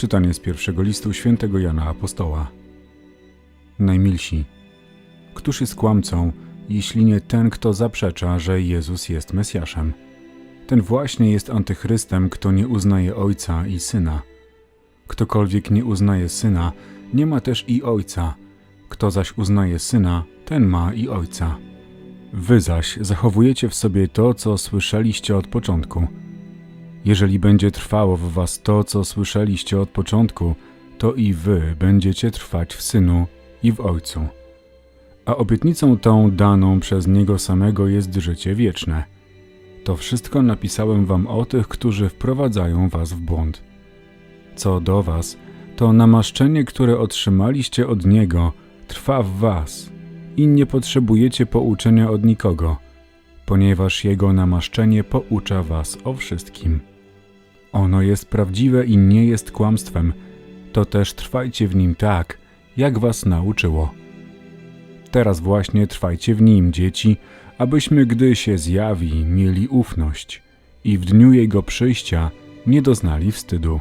Czytanie z pierwszego listu świętego Jana Apostoła. Najmilsi, któż jest kłamcą, jeśli nie ten, kto zaprzecza, że Jezus jest Mesjaszem? Ten właśnie jest antychrystem, kto nie uznaje Ojca i Syna. Ktokolwiek nie uznaje Syna, nie ma też i Ojca. Kto zaś uznaje Syna, ten ma i Ojca. Wy zaś zachowujecie w sobie to, co słyszeliście od początku. Jeżeli będzie trwało w was to, co słyszeliście od początku, to i wy będziecie trwać w Synu i w Ojcu. A obietnicą tą daną przez Niego samego jest życie wieczne. To wszystko napisałem wam o tych, którzy wprowadzają was w błąd. Co do was, to namaszczenie, które otrzymaliście od Niego, trwa w was i nie potrzebujecie pouczenia od nikogo, ponieważ Jego namaszczenie poucza was o wszystkim. Ono jest prawdziwe i nie jest kłamstwem, to też trwajcie w nim tak, jak was nauczyło. Teraz właśnie trwajcie w nim, dzieci, abyśmy, gdy się zjawi, mieli ufność i w dniu Jego przyjścia nie doznali wstydu.